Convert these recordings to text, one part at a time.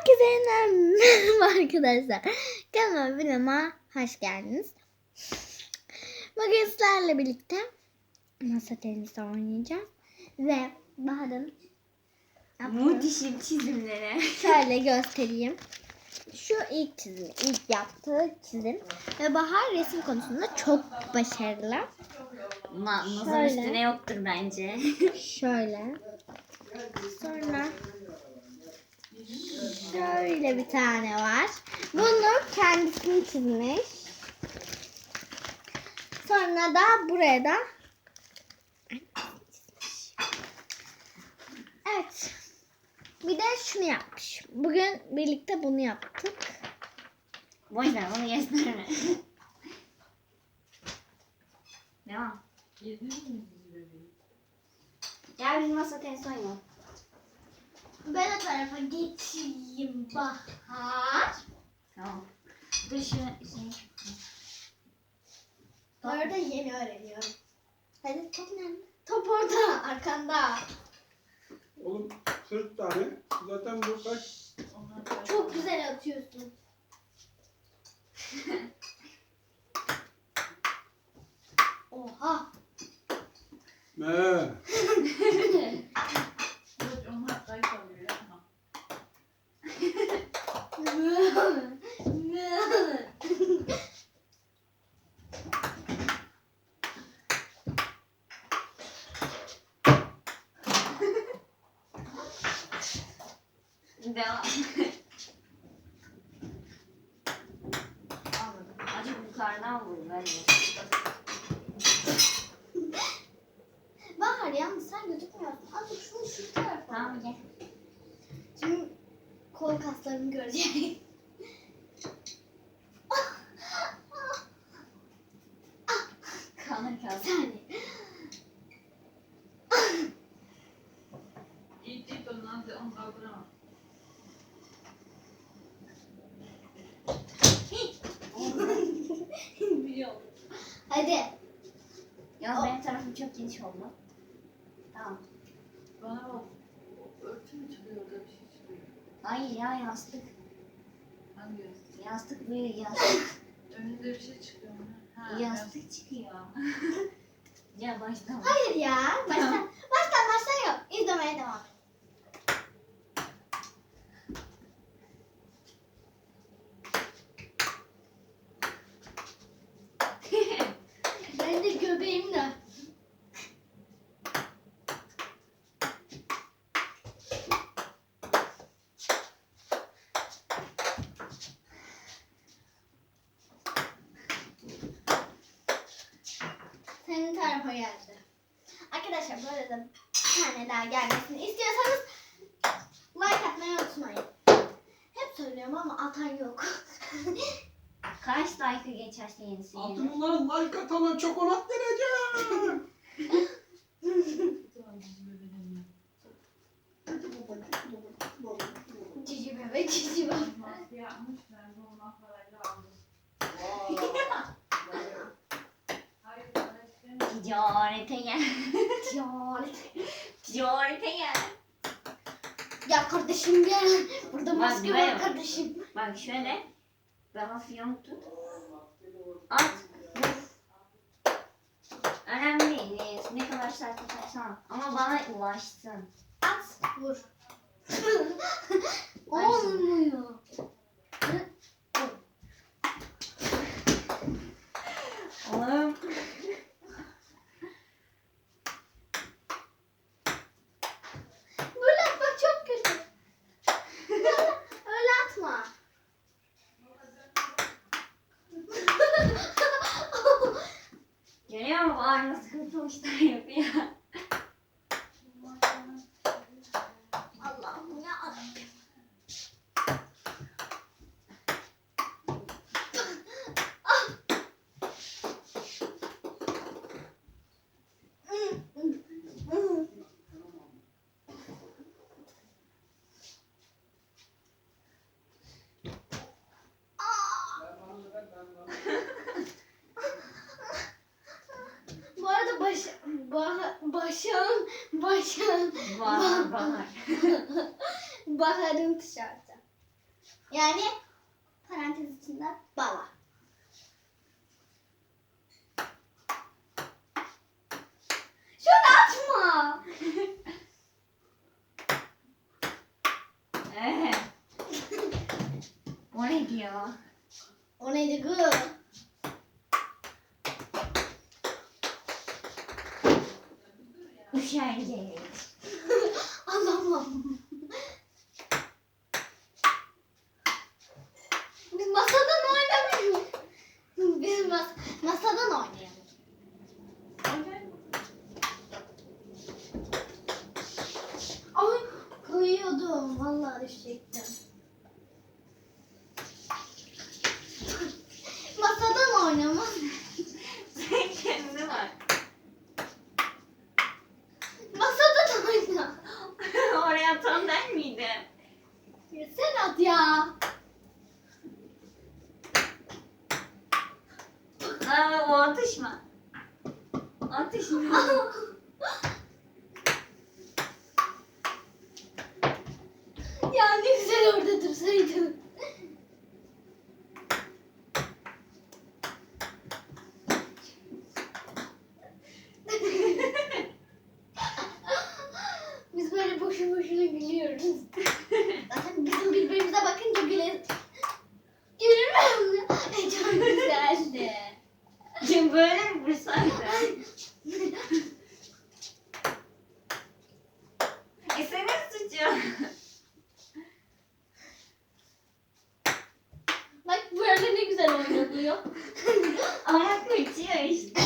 Herkese yeniden merhaba arkadaşlar. Kanalıma videoma hoş geldiniz. Bugün sizlerle birlikte masa tenisi oynayacağız. Ve Bahar'ın Muhteşem çizimlere. şöyle göstereyim. Şu ilk çizim, ilk yaptığı çizim. Ve Bahar resim konusunda çok başarılı. Ma Şöyle. üstüne yoktur bence. Şöyle. Sonra şöyle bir tane var. Bunu kendisini çizmiş. Sonra da buraya da Evet. Bir de şunu yapmış. Bugün birlikte bunu yaptık. Boş ver onu gösterme. Devam. Gel biz masa tenisi oynayalım. Ben o tarafa geçeyim Bahar. Tamam. Dur şu şey. Bu arada yeni öğreniyorum. Hadi top nerede? Top orada, arkanda. Oğlum 40 tane. Zaten bu kaç? Çok güzel atıyorsun. Oha. Ne? Devam. Anladım. Acı yukarıdan vur bence. Bahar yalnız sen gözükmüyorsun. Azıcık şunu şu tarafa. Tamam gel. Şimdi kol kaslarımı görecek. Kalır Bir kalır. saniye. Biliyorum. Hadi. Yalnız benim tarafım çok geniş oldu. Tamam. Bana bak. Örtü mü çıkıyor orada bir şey Hayır ya yastık. Hangi? Yastık büyük yastık. Önünde bir şey çıkıyor mu? Ha, yastık çıkıyor. ya baştan. Hayır ya. Baştan, baştan baştan yok. İzlemeye devam. Ben de göbeğimle. Senin tarafa geldi. Arkadaşlar böyle de bir tane daha gelmesini istiyorsanız like atmayı unutmayın. Hep söylüyorum ama atan yok. Kaç dakika geçerse yenisi yenir. Altınların like atana çokolat vereceğim. Cici bebek cici bebek. Maske yapmış, ben de ondan parayla aldım. Hayır, para istemiyorum. Ticarete gel. Ticaret. Ticarete gel. Ya kardeşim gel. Burada maske var bak. kardeşim. Bak şöyle. Daha fiyonk tut. At. Önemli değil. Ne kadar sert tutarsan. Ama bana ulaşsın. At vur. Olmuyor. Oğlum. Böyle atmak çok kötü. Böyle, öyle atma. Bağırma sıkıntı işler yapıyor. Bahar. Bahar'ın tişörtü. Yani parantez içinde bala. Şunu açma. ee, o neydi ya? O neydi kız? Uşağı 不冷不 kaçıyor. Ama kaçıyor işte.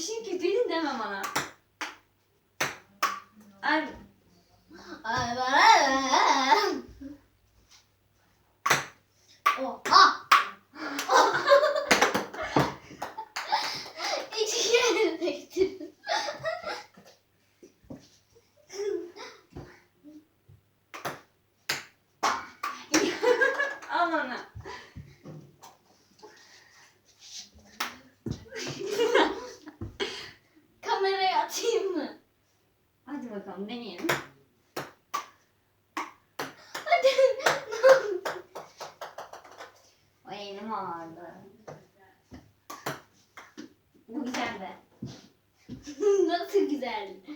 atışın kötüydü deme bana. Ay. Ay bana. vardı. Bu güzeldi. Nasıl güzeldi?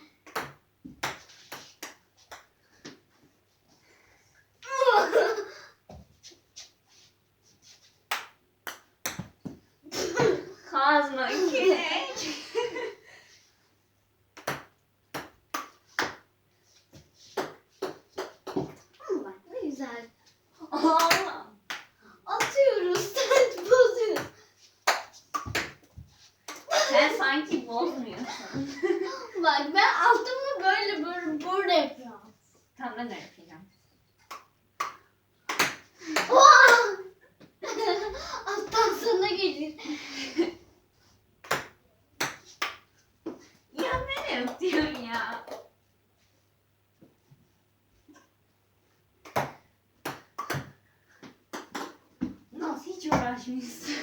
Sen sanki bozmuyorsun. Bak ben altımı böyle böyle böyle yapıyorum. Tamam ben de yapacağım. Oha! Alttan sana gelir. ya ben yapıyorum ya. Nasıl hiç uğraşmıyorsun?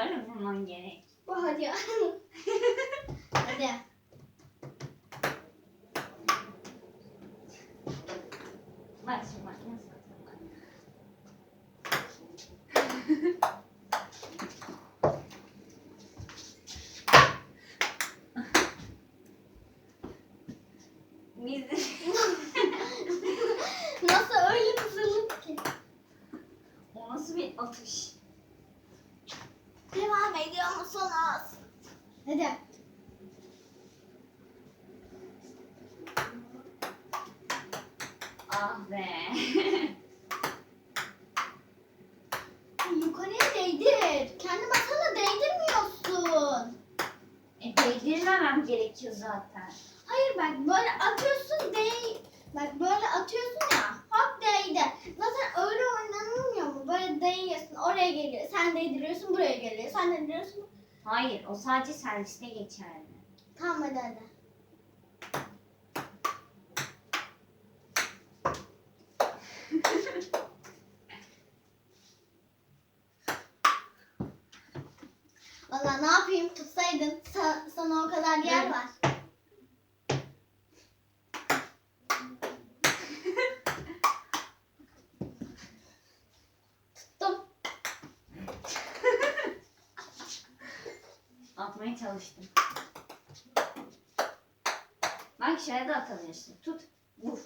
buraları vurman gerek. Bu hadi. hadi. Bak şimdi bak. Ah be. Yukarıya değdir. Kendi masana değdirmiyorsun. E değdirmemem gerekiyor zaten. Hayır bak böyle atıyorsun değ. Bak böyle atıyorsun ya hop değdi. Zaten öyle oynanılmıyor mu? Böyle değiyorsun oraya geliyor. Sen değdiriyorsun buraya geliyor. Sen değdiriyorsun. Hayır o sadece servisine geçerli. Tamam hadi hadi. Valla ne yapayım tutsaydın Sa- sana o kadar yer Evet. var. Tuttum. Atmaya çalıştım. Bak şöyle de atabilirsin. Tut. Vur.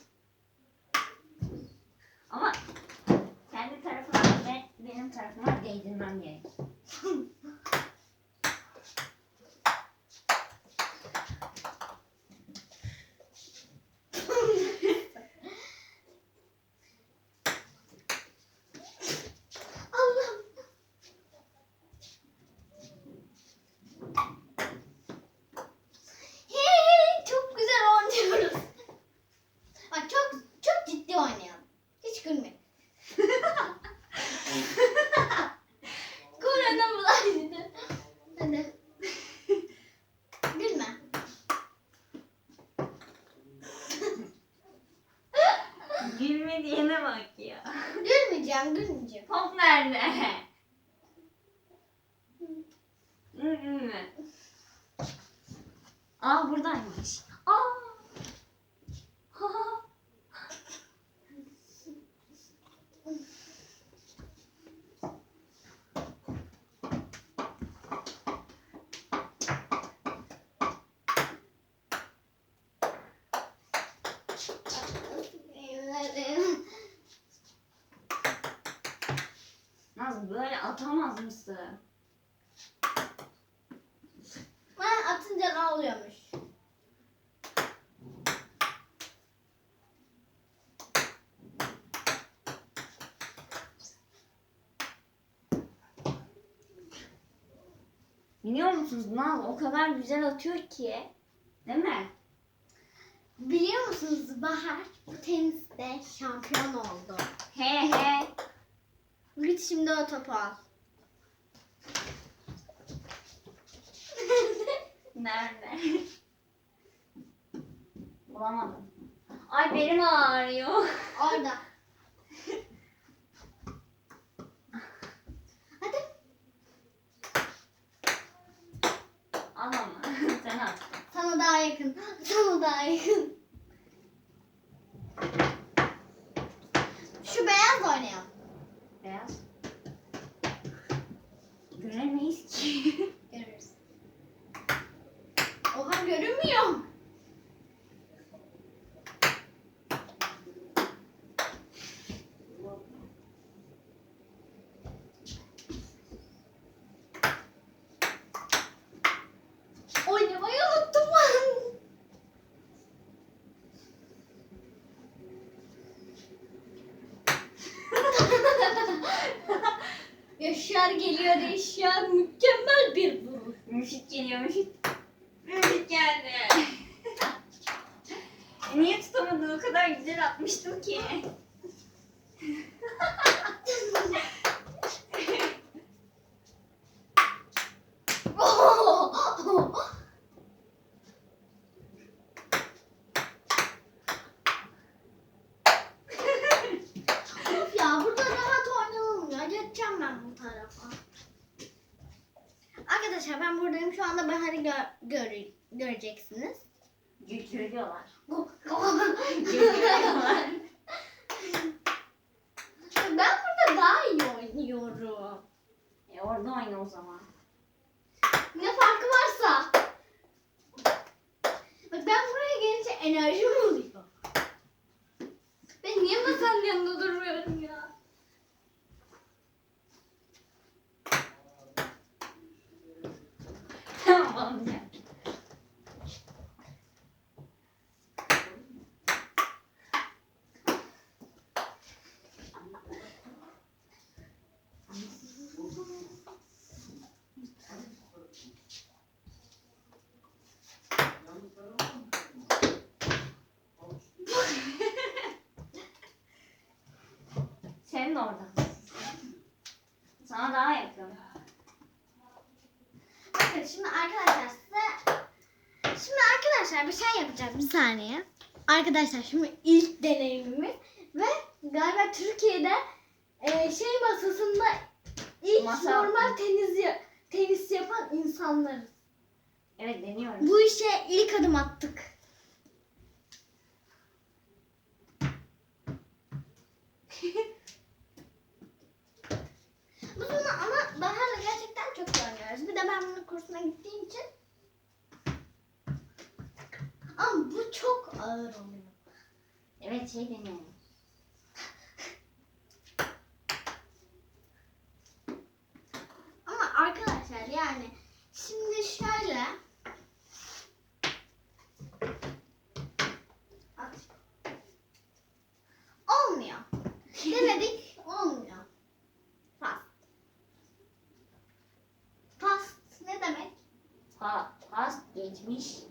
Ama kendi tarafına ve benim tarafıma değdirmem gerek. Allah'ım. Hey, çok güzel oynuyoruz. Bak çok çok ciddi oynayalım. Hiç gülme. Korona bulaştı. Hadi. Gülme. Gülme diyene bak ya. Gülmeyeceğim, gülmeyeceğim. Top nerede? Gülme. Aa buradaymış. Aa. Naz böyle atamaz mısın? Ben atınca ne oluyormuş? Biliyor musunuz Naz o kadar güzel atıyor ki. Değil mi? Biliyor musunuz Bahar bu teniste şampiyon oldu. He he. Git şimdi o topu al. Nerede? Bulamadım. Ay benim ağrıyor. Orada. Hadi. Al ama. Sen at. Sana daha yakın. Sana daha yakın. Şu beyaz oynayalım. Beyaz. Göremeyiz ki. Görürüz. Oha görünmüyor. Oynamayı unuttum ben. Yaşar geliyor Yaşar mükemmel bir vuruş. Müşit geliyor müşit. Müşit geldi. Niye tutamadın? O kadar güzel atmıştım ki. Of ya burada rahat oynanılmıyor. Geçeceğim ben bu tarafa. Arkadaşlar ben buradayım. Şu anda Bahar'ı gö- gör- göreceksiniz. Görüyorlar. Görüyorlar. ben burada daha iyi oynuyorum. E orada oyna o zaman. Ne farkı varsa. Bak ben buraya gelince enerjim oluyor. Ben niye masanın yanında durmuyorum ya? olacak. Senin orada. Arkadaşlar bir saniye. Arkadaşlar şimdi ilk deneyimimiz ve galiba Türkiye'de e, şey masasında ilk Masa- normal tenis tenis yapan insanlarız. Evet deniyoruz. Bu işe ilk adım attık. Bu ama Bahar'la gerçekten çok iyi oynuyoruz. Bir de ben bunun kursuna gittiğim için. Ama bu çok ağır oluyor. Evet şey deniyoruz. Ama arkadaşlar yani şimdi şöyle olmuyor. Denedik olmuyor. Fast. Fast ne demek? Pa, pas geçmiş.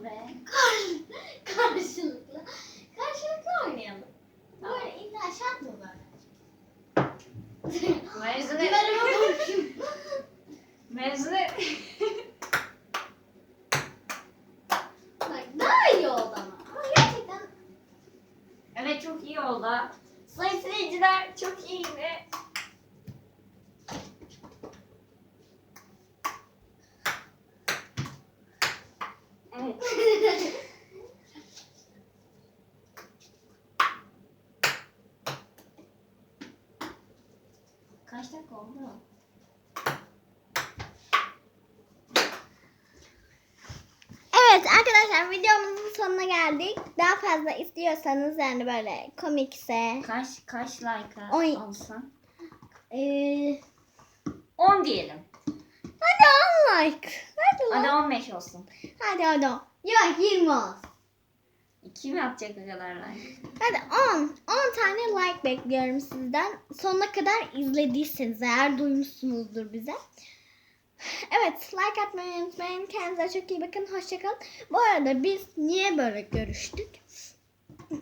Be? Kar, karşılıklı. Karşılıklı oynayalım. Böyle illa şart mı böyle? Mevzu ne? Biberime bakayım. Mevzu ne? Bak daha iyi oldu ama. Ama gerçekten Evet çok iyi oldu. Sayın seyirciler çok iyiydi. Evet. Kaç dakika oldu? Evet arkadaşlar videomuzun sonuna geldik. Daha fazla istiyorsanız yani böyle komikse Kaç kaç like alsın? ee, 10 diyelim. hadi 10 like. Hadi Hadi lan. 15 olsun. Hadi hadi. Yok 20 olsun. 2 mi atacak o kadar like? Hadi 10. 10 tane like bekliyorum sizden. Sonuna kadar izlediyseniz eğer duymuşsunuzdur bize. Evet like atmayı unutmayın. Kendinize çok iyi bakın. Hoşçakalın. Bu arada biz niye böyle görüştük?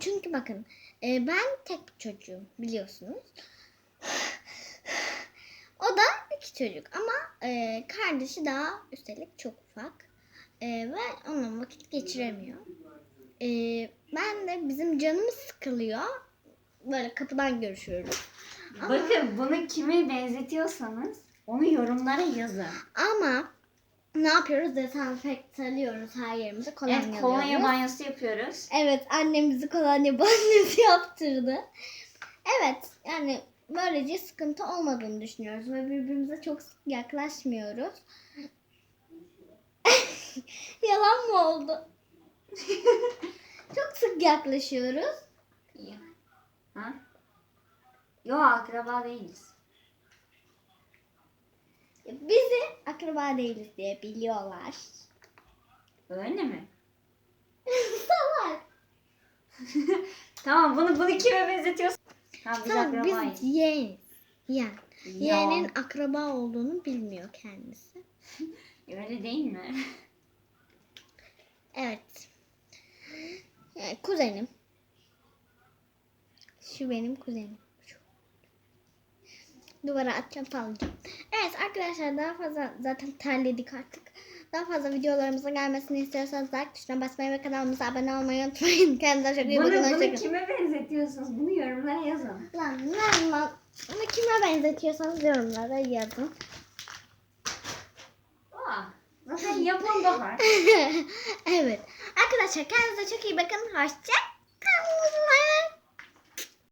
Çünkü bakın e, ben tek bir çocuğum biliyorsunuz. O da iki çocuk ama e, kardeşi daha üstelik çok ufak. E, ve onunla vakit geçiremiyor. E, ben de bizim canımız sıkılıyor. Böyle kapıdan görüşüyoruz. Ama- Bakın bunu kime benzetiyorsanız onu yorumlara yazın. Ama ne yapıyoruz? Dezenfekte alıyoruz her yerimize. Kolonya Evet kolonya alıyoruz. banyosu yapıyoruz. Evet annem bizi kolonya banyosu yaptırdı. Evet yani böylece sıkıntı olmadığını düşünüyoruz ve birbirimize çok sık yaklaşmıyoruz. Yalan mı oldu? çok sık yaklaşıyoruz. İyi. Ha? Yo akraba değiliz. Bizi akraba değiliz diye biliyorlar. Öyle mi? Salak. Tamam bunu bunu kime benzetiyorsun? Tamam biz Tamam biz akrabayız. Yani Ya, yeğenin akraba olduğunu bilmiyor kendisi. Öyle değil mi? Evet. Yani kuzenim. Şu benim kuzenim. Şu. Duvara atacağım falan. Evet arkadaşlar daha fazla zaten terledik artık. Daha fazla videolarımıza gelmesini istiyorsanız like tuşuna basmayı ve kanalımıza abone olmayı unutmayın. Kendinize çok iyi Bunu, bakın. bunu Hoşçakalın. kime benzetiyorsunuz? Bunu yorumlara yazın. Lan lan lan. Bunu kime benzetiyorsanız yorumlara yazın. Aa, zaten yapan bahar. evet. Arkadaşlar kendinize çok iyi bakın. Hoşça